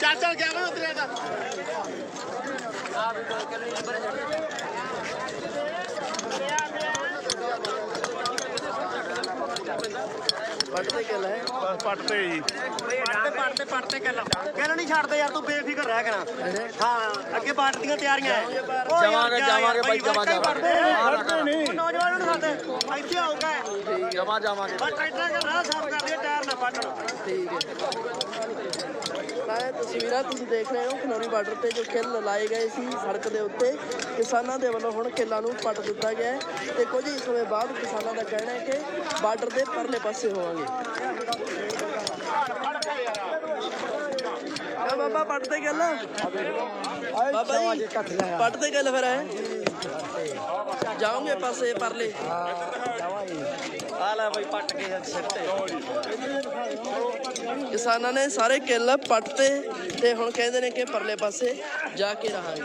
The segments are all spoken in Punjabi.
ਚੱਲ ਚੱਲ ਗਿਆ ਮੈਂ ਉਤਰਿਆ ਦਾ ਆ ਵੀ ਕੋਈ ਕਰ ਨਹੀਂ ਬਰੇ ਪੱਟਦੇ ਗੱਲ ਹੈ। ਪੱਟ ਤੇ ਜੀ। ਪੜਤੇ ਪੜਤੇ ਪੜਤੇ ਗੱਲ। ਗੱਲ ਨਹੀਂ ਛੱਡਦੇ ਯਾਰ ਤੂੰ ਬੇਫਿਕਰ ਰਹਿ ਕਰਾਂ। ਹਾਂ ਅੱਗੇ ਪਾਰਟੀਆਂ ਤਿਆਰੀਆਂ ਹੈ। ਜਾਵਾਂਗੇ, ਜਾਵਾਂਗੇ ਬਾਈ, ਵਾਕਈ ਜਾਵਾਂਗੇ। ਪੜ੍ਹਦੇ ਨੇ। ਉਹ ਨੌਜਵਾਨਾਂ ਨੂੰ ਸਾਡੇ ਇੱਥੇ ਆਊਗਾ ਜਮਾ ਜਾਵਾਂਗੇ। ਬਸ ਟਰੈਕਟਰਾਂ ਦਾ ਰਾਹ ਸਾਫ਼ ਕਰ ਦੇ ਟਾਇਰ ਨਾ ਪਾਟਣ ਠੀਕ ਹੈ ਤਾਂ ਇਹ ਤਸਵੀਰਾਂ ਤੁਸੀਂ ਦੇਖ ਰਹੇ ਹੋ ਖਨੌਰੀ ਬਾਰਡਰ ਤੇ ਜੋ ਕਿੱਲ ਲਾਏ ਗਏ ਸੀ ਸੜਕ ਦੇ ਉੱਤੇ। ਕਿਸਾਨਾਂ ਦੇ ਵੱਲੋਂ ਹੁਣ ਕਿੱਲਾਂ ਨੂੰ ਪੱਟ ਦਿੱਤਾ ਗਿਆ ਹੈ ਤੇ ਕੁਝ ਹੀ ਸਮੇਂ ਬਾਅਦ ਕਿਸਾਨਾਂ ਦਾ ਕਹਿਣਾ ਹੈ ਕਿ ਬਾਰਡਰ ਦੇ ਪਰਲੇ ਪਾਸੇ ਹੋਵਾਂਗੇ। ਕਾ ਬਾਬਾ, ਪੱਟਦੇ ਗੱਲ? ਬਾਬਾ ਜੀ, ਪੱਟਦੇ ਗੱਲ ਫਿਰ ਹੈ ਜਾਓਗੇ ਪਾਸੇ, ਪਰਲੇ? ਬਈ ਪੱਟ ਕੇ ਸਿਰ ਤੇ। ਕਿਸਾਨਾਂ ਨੇ ਸਾਰੇ ਕਿੱਲ ਪੱਟਤੇ ਤੇ ਹੁਣ ਕਹਿੰਦੇ ਨੇ ਕਿ ਪਰਲੇ ਪਾਸੇ ਜਾ ਕੇ ਰਹਾਂਗੇ।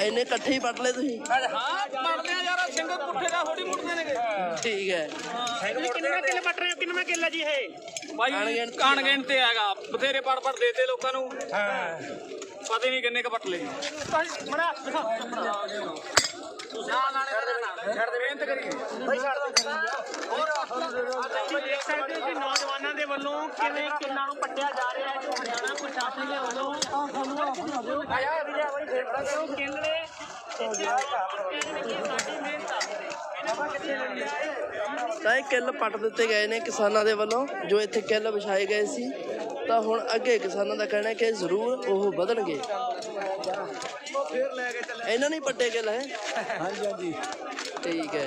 ਇੰਨੇ ਇਕੱਠੇ ਹੀ ਪੱਟ ਲਏ ਤੁਸੀਂ? ਹਾਂ ਪੜਦੇ ਆ ਯਾਰ ਸਿੰਘ ਪੁੱਠੇ ਦਾ ਥੋੜੀ ਮੁੱਟਦੇ ਨੇਗੇ ਠੀਕ ਹੈ। ਕਿੰਨਾ ਕਿੱਲ ਪੱਟ ਰਹੇ ਹੋ? ਕਿੰਨਾ ਕਿੱਲ ਜੀ ਇਹ? ਬਾਈ ਅਣਗਿਣਤ ਕਾਣ ਤੇ ਹੈਗਾ। ਬਥੇਰੇ ਪੜ ਪੜ ਦੇਤੇ ਲੋਕਾਂ ਨੂੰ। ਹਾਂ। ਪਤਾ ਹੀ ਨਹੀਂ ਕਿੰਨੇ ਕ ਪੱਟ ਲਏ? ਮੜਾ ਦਿਖਾ ਛੱਡ ਦੇ। ਮਿਹਨਤ ਕਰੀ ਤੁਸੀਂ ਦੇਖ ਸਕਦੇ ਹੋ ਕਿ ਨੌਜਵਾਨਾਂ ਦੇ ਵੱਲੋਂ ਕਿਵੇਂ ਕਿੰਨਾਂ ਨੂੰ ਪੱਟਿਆ ਜਾ ਰਿਹਾ ਹੈ ਜੋ ਹਰਿਆਣਾ ਪ੍ਰਸ਼ਾਸਨ ਦੇ ਵੱਲੋਂ? ਆਇਆ ਵੀਰੇ ਬਈ ਫੇਰ ਬੜਾ ਕਰੋ ਕਿੰਨੇ ਸਾਡੀ ਮਿਹਨਤ ਆ ਇਹਨਾਂ ਕਿੱਥੇ ਲੈਣੀ ਆ ਤਾਂ ਇਹ ਕਿੱਲ ਪੱਟ ਦਿੱਤੇ ਗਏ ਨੇ ਕਿਸਾਨਾਂ ਦੇ ਵੱਲੋਂ ਜੋ ਇੱਥੇ ਕਿੱਲ ਵਿਛਾਏ ਗਏ ਸੀ। ਤਾਂ ਹੁਣ ਅੱਗੇ ਕਿਸਾਨਾਂ ਦਾ ਕਹਿਣਾ ਹੈ ਕਿ ਜ਼ਰੂਰ ਉਹ ਵਧਣਗੇ। ਇਹਨਾਂ ਨੇ ਪੱਟੇ ਕਿੱਲ ਹੈ ਹਾਂਜੀ ਹਾਂਜੀ। ਠੀਕ ਹੈ।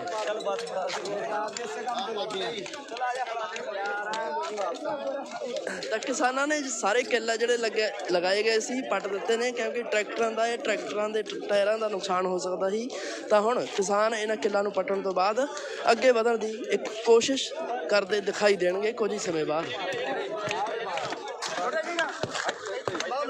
ਤਾਂ ਕਿਸਾਨਾਂ ਨੇ ਸਾਰੇ ਕਿੱਲਾ ਜਿਹੜੇ ਲੱਗੇ ਲਗਾਏ ਗਏ ਸੀ ਪੱਟ ਦਿੱਤੇ ਨੇ ਕਿਉਂਕਿ ਟਰੈਕਟਰਾਂ ਦਾ ਇਹ ਟਰੈਕਟਰਾਂ ਦੇ ਟਾਇਰਾਂ ਦਾ ਨੁਕਸਾਨ ਹੋ ਸਕਦਾ ਸੀ। ਤਾਂ ਹੁਣ ਕਿਸਾਨ ਇਹਨਾਂ ਕਿੱਲਾਂ ਨੂੰ ਪੱਟਣ ਤੋਂ ਬਾਅਦ ਅੱਗੇ ਵਧਣ ਦੀ ਇੱਕ ਕੋਸ਼ਿਸ਼ ਕਰਦੇ ਦਿਖਾਈ ਦੇਣਗੇ ਕੁਝ ਹੀ ਸਮੇਂ ਬਾਅਦ।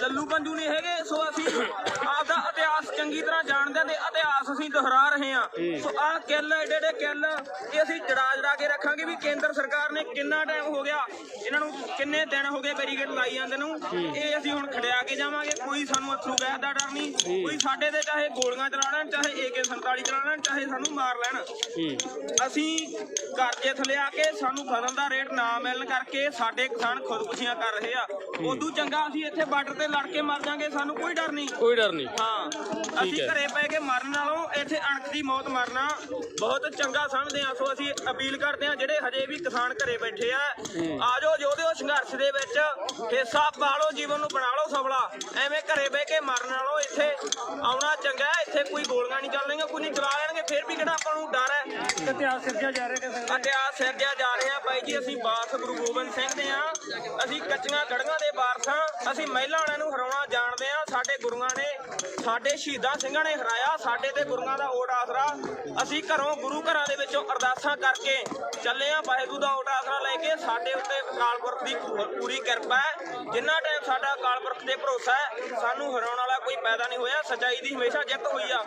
ਲੱਲੂ ਪੰਜੂ ਨਹੀਂ ਹੈਗੇ ਸੋ ਅਸੀਂ ਆਪਦਾ ਇਤਿਹਾਸ ਚੰਗੀ ਤਰ੍ਹਾਂ ਜਾਣਦੇ ਹਾਂ ਤੇ ਇਤਿਹਾਸ ਅਸੀਂ ਦੁਹਰਾ ਰਹੇ ਹਾਂ ਸੋ ਆਹ ਕਿੱਲ ਏਡੇ ਕਿੱਲ ਇਹ ਅਸੀਂ ਜੜਾ ਕੇਂਦਰ ਸਰਕਾਰ ਨੇ ਕਿੰਨਾ ਟਾਈਮ ਹੋ ਗਿਆ ਇਹਨਾਂ ਨੂੰ ਕਿੰਨੇ ਦਿਨ ਹੋ ਗਏ ਬੈਰੀਕੇਡ ਲਾਈ ਜਾਂਦੇ ਨੂੰ ਇਹ ਅਸੀਂ ਹੁਣ ਖੜਿਆ ਕੇ ਜਾਵਾਂਗੇ ਕੋਈ ਸਾਨੂੰ ਅਥਰੂ ਗੈਸ ਦਾ ਡਰ ਨਹੀਂ ਕੋਈ ਸਾਡੇ ਤੇ ਚਾਹੇ ਗੋਲੀਆਂ ਚਲਾ ਲੈਣ ਚਾਹੇ AK47 ਚਲਾ ਲੈਣ ਚਾਹੇ ਸਾਨੂੰ ਮਾਰ ਲੈਣ। ਅਸੀਂ ਕਰਜ਼ੇ ਥੱਲੇ ਆ ਕੇ ਸਾਨੂੰ ਫਸਲ ਦਾ ਰੇਟ ਨਾ ਮਿਲਣ ਕਰਕੇ ਸਾਡੇ ਕਿਸਾਨ ਖੁਦਕੁਸ਼ੀਆਂ ਕਰ ਰਹੇ ਆ। ਉਦੋਂ ਚੰਗਾ ਅਸੀਂ ਇੱਥੇ ਬਾਰਡਰ ਤੇ ਲੜ ਕੇ ਮਰ ਜਾਾਂਗੇ ਸਾਨੂੰ ਕੋਈ ਡਰ ਨਹੀਂ। ਕੋਈ ਡਰ ਨਹੀਂ। ਹਾਂ ਅਸੀਂ ਘਰੇ ਪੈ ਕੇ ਮਰਨ ਨਾਲੋਂ ਇੱਥੇ ਅਣਖ ਦੀ ਮੌਤ ਮਰਨਾ ਬਹੁਤ ਚੰਗਾ ਸਮਝਦੇ ਆ ਸੋ ਅਸੀਂ ਅਪੀਲ ਕਰਦੇ ਆ ਜਿਹੜੇ ਹਜੇ ਵੀ ਕਿਸਾਨ ਘਰੇ ਬੈਠੇ ਆ। ਆਜੋ ਯੋਧਿਓ ਸੰਘਰਸ਼ ਦੇ ਵਿੱਚ। ਹਿੱਸਾ ਪਾ ਲਓ ਜੀਵਨ ਨੂੰ ਬਣਾ ਲਓ ਸਫਲਾ। ਐਵੇਂ ਘਰੇ ਬਹਿ ਕੇ ਮਰਨ ਨਾਲੋਂ ਇੱਥੇ। ਆਉਣਾ ਚੰਗਾ ਹੈ ਇੱਥੇ ਕੋਈ ਗੋਲੀਆਂ ਨਹੀਂ ਚੱਲ ਰਹੀਆਂ ਕੋਈ ਨਹੀਂ ਚਲਾ ਲੈਣਗੇ ਫਿਰ ਵੀ ਕਿਹੜਾ ਆਪਾਂ ਨੂੰ ਡਰ ਹੈ? ਇਤਿਹਾਸ ਸਿਰਜਿਆ ਜਾ ਰਿਹਾ ਕਿਸੇ ਇਤਿਹਾਸ ਸਿਰਜਿਆ ਜਾ ਰਿਹਾ। ਬਾਈ ਜੀ ਅਸੀਂ ਬਾਸ ਗੁਰੂ ਗੋਬਿੰਦ ਸਿੰਘ ਦੇ ਆ ਅਸੀਂ ਕੱਚੀਆਂ ਗੜੀਆਂ ਦੇ ਅਸੀਂ ਮਹਿਲਾ ਵਾਲਿਆਂ ਨੂੰ ਹਰਾਉਣਾ ਜਾਣਦੇ ਆ ਸਾਡੇ ਗੁਰੂਆਂ ਨੇ, ਸਾਡੇ ਸ਼ਹੀਦਾਂ ਸਿੰਘਾਂ ਨੇ ਹਰਾਇਆ। ਸਾਡੇ ਤੇ ਗੁਰੂਆਂ ਦਾ ਓਟ ਆਸਰਾ। ਅਸੀਂ ਘਰੋਂ ਗੁਰੂ ਘਰਾਂ ਦੇ ਵਿੱਚੋਂ ਅਰਦਾਸਾਂ ਕਰਕੇ ਚੱਲੇ ਆ ਵਾਹਿਗੁਰੂ ਦਾ ਓਟ ਆਸਰਾ ਲੈ ਕੇ ਸਾਡੇ ਉੱਤੇ ਅਕਾਲ ਪੁਰਖ ਦੀ ਪੂਰੀ ਕਿਰਪਾ ਹੈ। ਜਿੰਨਾ ਟਾਈਮ ਸਾਡਾ ਅਕਾਲ ਪੁਰਖ ਤੇ ਭਰੋਸਾ ਹੈ, ਸਾਨੂੰ ਹਰਾਉਣ ਵਾਲਾ ਕੋਈ ਪੈਦਾ ਨਹੀਂ ਹੋਇਆ। ਸਚਾਈ ਦੀ ਹਮੇਸ਼ਾ ਜਿੱਤ ਹੋਈ ਆ।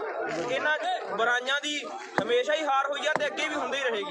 ਇਹਨਾਂ ਬੁਰਾਈਆਂ ਦੀ ਹਮੇਸ਼ਾ ਹੀ ਹਾਰ ਹੋਈ ਆ ਤੇ ਅੱਗੇ ਵੀ ਹੁੰਦੀ ਰਹੇਗੀ।